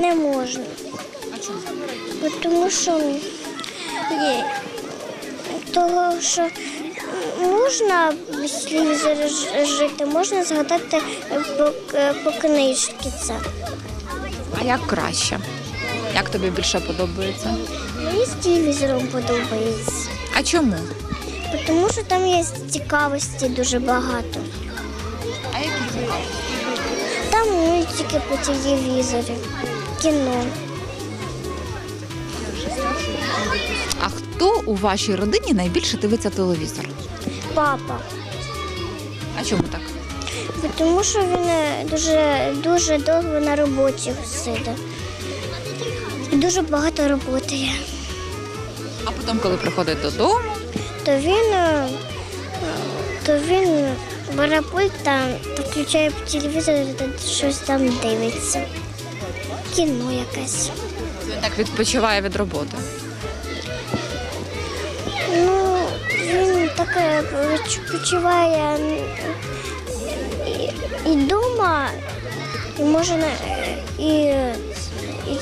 можна. Бо Тому що є, того, що можна телевізора жити, можна згадати по, по книжці це. А як краще? Як тобі більше подобається? Мені з телевізором подобається. А чому? Тому що там є цікавості дуже багато. А які Там мультики по телевізорі, кіно. А хто у вашій родині найбільше дивиться телевізор? Папа. А чому так? Тому що він е, дуже, дуже довго на роботі сидить. І дуже багато роботи є. А потім, коли приходить додому, То він, е, то він бере пульт та включає по телевізору та щось там дивиться. Кіно якесь. він так відпочиває від роботи. Ну, він таке відпочиває і, і дома, і може на- і, і,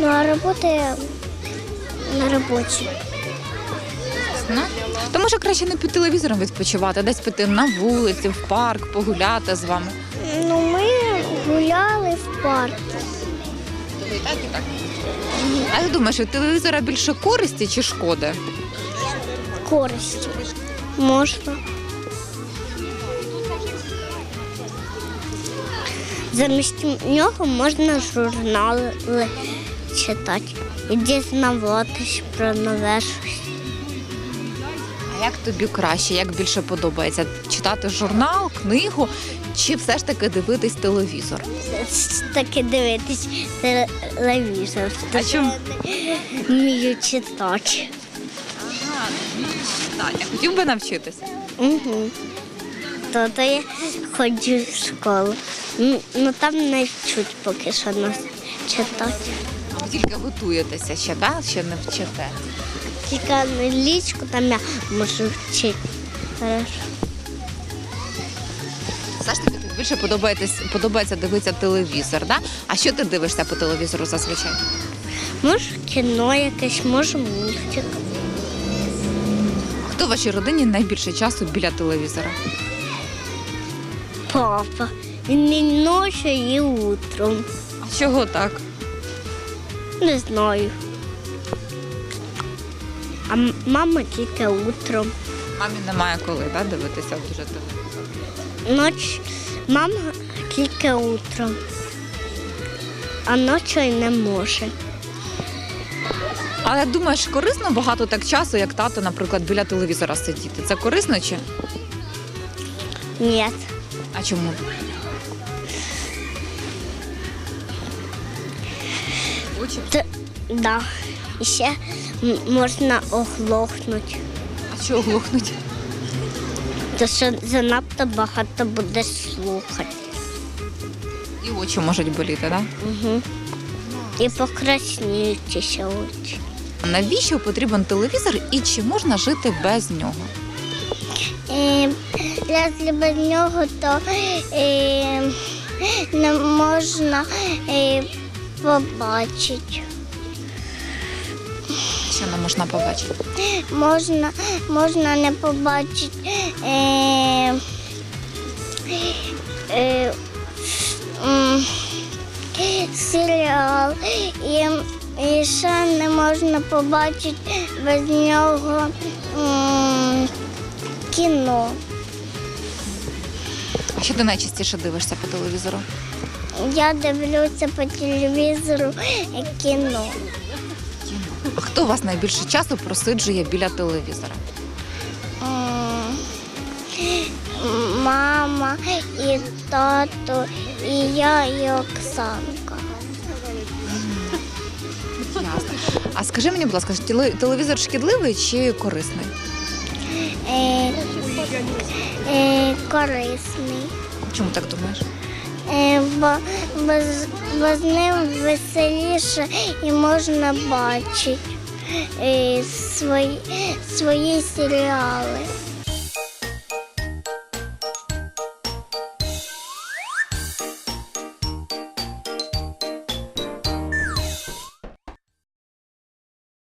ну, а працює на роботі. Ну, то може краще не під телевізором відпочивати, а десь піти на вулиці, в парк, погуляти з вами. Ну, ми гуляли в парку. Так і так. А ти думаєш, від телевізора більше користі чи шкоди? Користі. Можна. Замість нього можна журнали читати і дізнаватись про нове щось. А як тобі краще, як більше подобається? Читати журнал, книгу чи все ж таки дивитись телевізор? Таки дивитись телевізор. А чому? Вмію читати. Так, я хотів би навчитися. Угу. То, то я ходжу в школу. Ну, там не вчуть поки що нас читати. Ви тільки готуєтеся ще, да? ще не вчите. Тільки англійську там я можу вчити. Хорошо. Більше подобається, подобається дивитися телевізор, да? А що ти дивишся по телевізору зазвичай? Може кіно якесь, може мультик. Хто в вашій родині найбільше часу біля телевізора? Папа. Він і ночі і утром. А чого так? Не знаю. А мама тільки утром. Мамі немає коли да, дивитися дуже телевізор. Ноч мама тільки утром. А ночі не може. Але думаєш, корисно багато так часу, як тато, наприклад, біля телевізора сидіти. Це корисно чи? Ні. А чому? Т- да. І ще м- можна оглохнути. А що оглохнуть? То що занадто багато будеш слухати. І очі можуть боліти, так? Угу. І покрасніють ще очі. Навіщо потрібен телевізор і чи можна жити без нього? Е, Якщо без нього, то е, не можна е, побачити. Що не можна побачити? Можна, можна не побачити е, е, м, серіал. І, і ще не можна побачити без нього м, кіно. А що ти найчастіше дивишся по телевізору? Я дивлюся по телевізору кіно. Хто вас найбільше часу просиджує біля телевізора? Мама і тато, і я, і Оксанка. Ясно. А скажи мені, будь ласка, телевізор шкідливий чи корисний? Е, е, корисний. Чому так думаєш? Е, бо, бо, бо з ним веселіше і можна бачити е, свої, свої серіали.